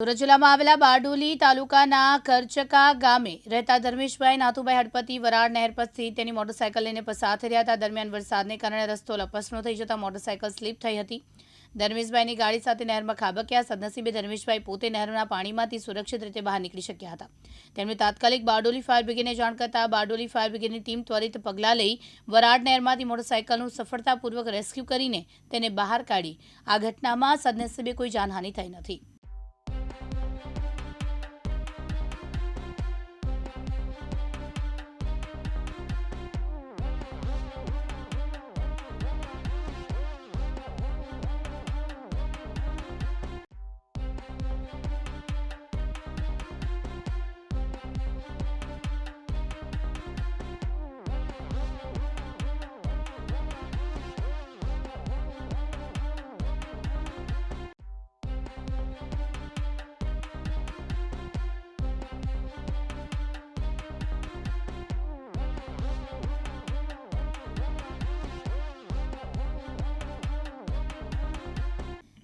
સુરત જિલ્લામાં આવેલા બારડોલી તાલુકાના કરચકા ગામે રહેતા ધર્મેશભાઈ નાથુભાઈ હડપતિ વરાળ નહેર પરથી તેની મોટરસાયકલ લઈને પસાર થઈ રહ્યા હતા. દરમિયાન વરસાદને કારણે રસ્તો લપસણો થઈ જતા મોટરસાયકલ સ્લીપ થઈ હતી. ધર્મેશભાઈની ગાડી સાથે નહેરમાં ખાબક્યા સદનસીબે ધર્મેશભાઈ પોતે નહેરના પાણીમાંથી સુરક્ષિત રીતે બહાર નીકળી શક્યા હતા. તેમણે તાત્કાલિક બારડોલી ફાયર બ્રિગેડને જાણ કરતા બારડોલી ફાયર બ્રિગેડની ટીમ ત્વરિત પગલાં લઈ વરાળ નહેરમાંથી મોટરસાયકલનું સફળતાપૂર્વક રેસ્ક્યુ કરીને તેને બહાર કાઢી. આ ઘટનામાં સદનસીબે કોઈ જાનહાનિ થઈ નથી.